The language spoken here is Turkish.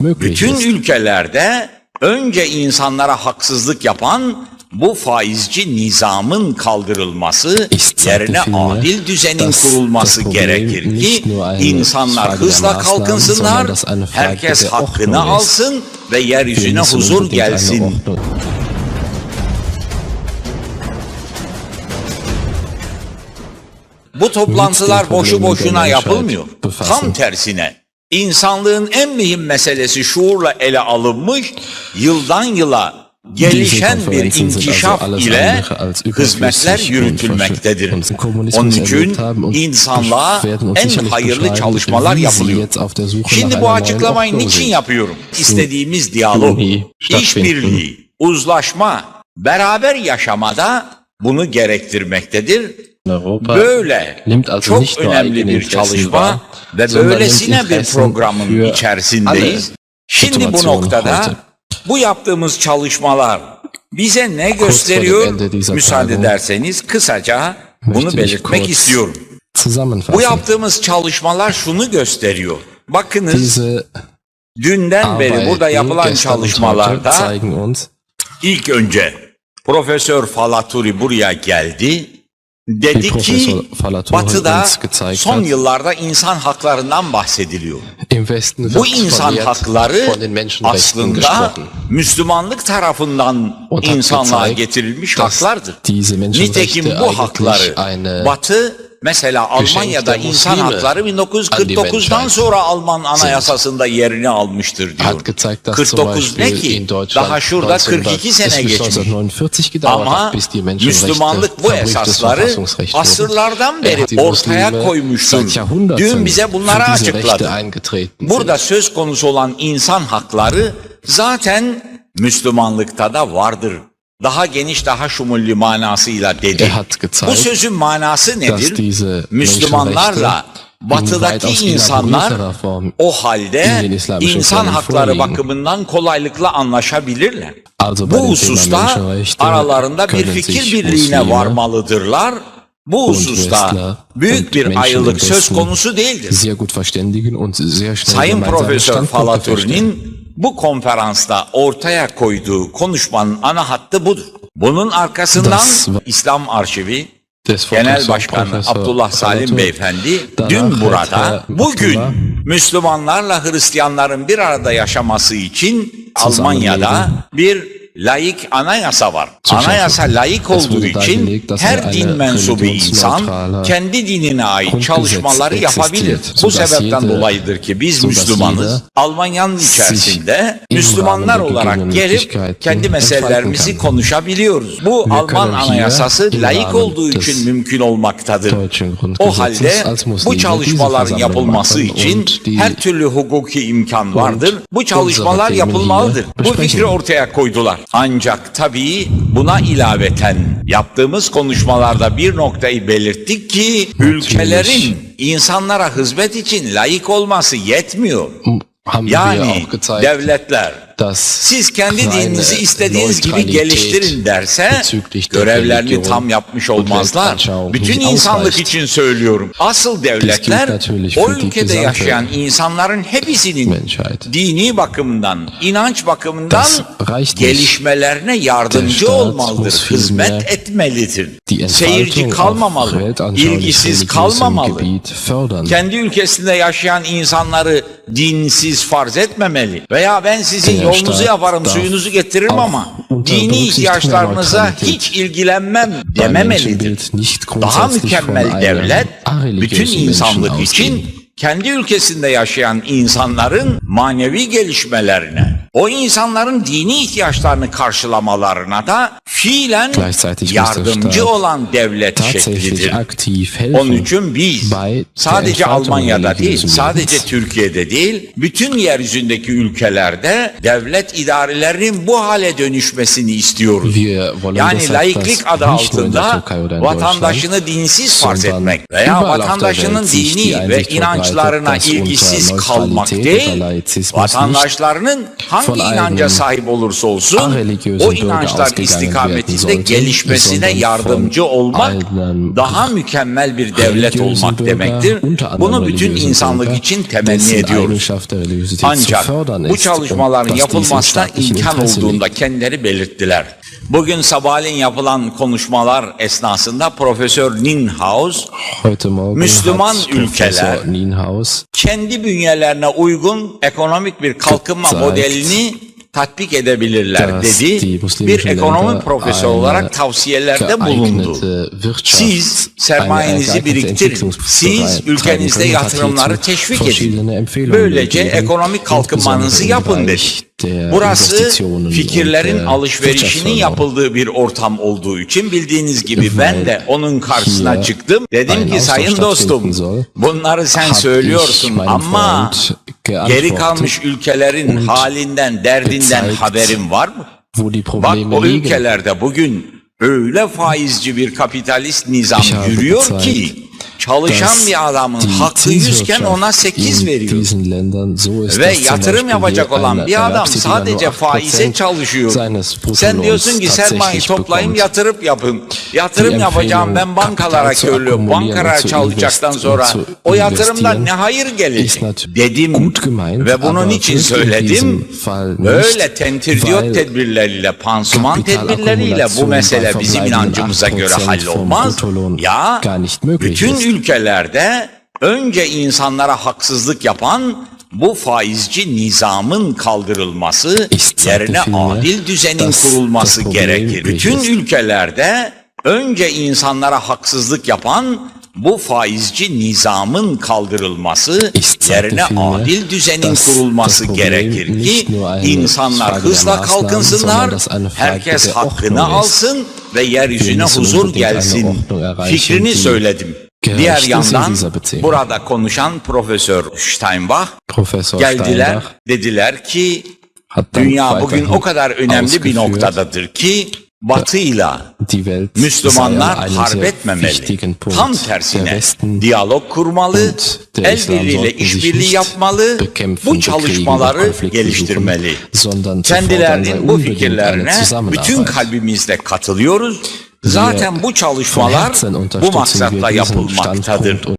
Bütün ülkelerde önce insanlara haksızlık yapan bu faizci nizamın kaldırılması, yerine adil düzenin kurulması gerekir ki insanlar hızla kalkınsınlar, herkes hakkını alsın ve yeryüzüne huzur gelsin. Bu toplantılar boşu boşuna yapılmıyor. Tam tersine insanlığın en mühim meselesi şuurla ele alınmış, yıldan yıla gelişen bir inkişaf ile hizmetler yürütülmektedir. Onun için insanlığa en hayırlı çalışmalar yapılıyor. Şimdi bu açıklamayı niçin yapıyorum? İstediğimiz diyalog, işbirliği, uzlaşma, beraber yaşamada bunu gerektirmektedir. Europa Böyle nimmt also çok nicht önemli bir çalışma ve böylesine bir programın içerisindeyiz. Şimdi bu noktada heute. bu yaptığımız çalışmalar bize ne gösteriyor? Müsaade ederseniz kısaca bunu belirtmek istiyorum. Bu yaptığımız çalışmalar şunu gösteriyor. Bakınız dünden beri burada yapılan çalışmalarda ilk önce Profesör Falaturi buraya geldi. Dedi ki Batı'da son yıllarda insan haklarından bahsediliyor. Bu insan hakları aslında. Müslümanlık tarafından insanlığa getirilmiş haklardır. Nitekim bu hakları Batı mesela Almanya'da der insan hakları an die 1949'dan Menschheit sonra Alman anayasasında yerini almıştır diyor. hat gezeigt, dass zum 49 ne ki? Daha şurada 42 sene geçmiş. 1949 gedauert Ama Müslümanlık bu esasları asırlardan Er beri ortaya koymuştur. Dün bize bunları açıkladı. Burada söz konusu olan insan hakları zaten Müslümanlıkta da vardır. Daha geniş, daha şumulli manasıyla dedi. Bu sözün manası nedir? Müslümanlarla batıdaki insanlar o halde insan hakları bakımından kolaylıkla anlaşabilirler. Bu hususta aralarında bir fikir birliğine varmalıdırlar. Bu hususta büyük bir ayrılık söz konusu değildir. Sayın Profesör. Falaturi'nin bu konferansta ortaya koyduğu konuşmanın ana hattı budur. Bunun arkasından Das- İslam Arşivi Genel Başkanı Abdullah Salim. Beyefendi dün burada bugün Müslümanlarla Hristiyanların bir arada yaşaması için Almanya'da bir laik anayasa var. Anayasa laik olduğu için her din mensubu insan kendi dinine ait çalışmaları yapabilir. Bu sebepten dolayıdır ki biz Müslümanız. Almanya'nın içerisinde Müslümanlar olarak gelip kendi meselelerimizi konuşabiliyoruz. Bu Alman anayasası laik olduğu için mümkün olmaktadır. O halde bu çalışmaların yapılması için her türlü hukuki imkan vardır. Bu çalışmalar yapılmalıdır. Bu fikri ortaya koydular. Ancak tabii buna ilaveten yaptığımız konuşmalarda bir noktayı belirttik ki ülkelerin insanlara hizmet için layık olması yetmiyor. Yani devletler siz kendi dininizi istediğiniz gibi geliştirin derse görevlerini tam yapmış olmazlar. Bütün insanlık için söylüyorum. Asıl devletler o ülkede yaşayan insanların hepsinin dini bakımından, inanç bakımından gelişmelerine yardımcı olmalıdır, hizmet etmelidir. Seyirci kalmamalı, ilgisiz kalmamalı. Kendi ülkesinde yaşayan insanları dinsiz farz etmemeli. Veya ben sizin Der yolunuzu yaparım, darf suyunuzu getiririm auch ama dini ihtiyaçlarınıza hiç ilgilenmem dememelidir. Daha mükemmel devlet bütün insanlık için kendi ülkesinde yaşayan insanların manevi gelişmelerine, o insanların dini ihtiyaçlarını karşılamalarına da fiilen yardımcı olan devlet şeklidir. Onun için biz sadece Almanya'da değil, sadece. Türkiye'de değil, bütün yeryüzündeki ülkelerde devlet idarelerinin bu hale dönüşmesini istiyoruz. Yani laiklik adı altında vatandaşını dinsiz farz etmek veya vatandaşının dini ve inançlarına ilgisiz kalmak değil, vatandaşlarının hangi inanca sahip olursa olsun areligiösen o inançlar istikametinde gelişmesine yardımcı olmak daha mükemmel bir devlet olmak demektir. Bunu bütün insanlık için temenni ediyoruz. Ancak bu çalışmaların yapılmasına imkan olduğunda kendileri belirttiler. Bugün sabahleyin yapılan konuşmalar esnasında Profesör Ninhaus Müslüman ülkeler kendi bünyelerine uygun ekonomik bir kalkınma Gezeigt, modelini tatbik edebilirler dedi. Bir ekonomi profesörü olarak tavsiyelerde bulundu. Wirtschaft, Siz sermayenizi geeignete biriktirin. Siz ülkenizde yatırımları teşvik edin. Böylece ekonomik kalkınmanızı yapın dedi. Burası fikirlerin alışverişinin yapıldığı bir ortam olduğu için bildiğiniz gibi ben de onun karşısına çıktım. Dedim ki sayın dostum bunları sen söylüyorsun ama geri kalmış ülkelerin halinden derdinden haberin var mı? Bak o ülkelerde bugün öyle faizci bir kapitalist nizam yürüyor ki çalışan bir adamın hakkı yüzken ona Zinswirtschaft 8 in veriyor. Ve yatırım yapacak olan bir adam sadece nur 8% faize çalışıyor. Sen diyorsun ki sermaye tatsächlich toplayın bekommt. yatırıp yapın. Yatırım yapacağım ben bankalara akkumulieren Bankalara invest- sonra o yatırımdan ne hayır gelecek dedim. Ve bunun için söyledim. Böyle tentirdiyot tedbirleriyle, pansuman tedbirleriyle bu mesele bizim inancımıza göre 8% hallolmaz. Ya bütün. Ülkelerde önce insanlara haksızlık yapan bu faizci nizamın kaldırılması yerine adil düzenin kurulması gerekir. Bütün ülkelerde önce insanlara haksızlık yapan bu faizci nizamın kaldırılması yerine adil düzenin kurulması gerekir ki insanlar hızla kalkınsınlar, herkes hakkını alsın ve yeryüzüne huzur gelsin fikrini söyledim. Gerecht Diğer yandan burada konuşan Profesör Steinbach Professor geldiler Steinbach dediler ki hat dann dünya bugün o kadar önemli bir noktadadır ki batıyla Müslümanlar sei an einem harp sehr etmemeli. wichtigen Punkt. Tam tersine diyalog kurmalı, el birliğiyle işbirliği yapmalı, bu çalışmaları geliştirmeli. Kendilerinin bu fikirlerine bütün kalbimizle katılıyoruz. Zaten bu çalışmalar bu maksatla yapılmaktadır.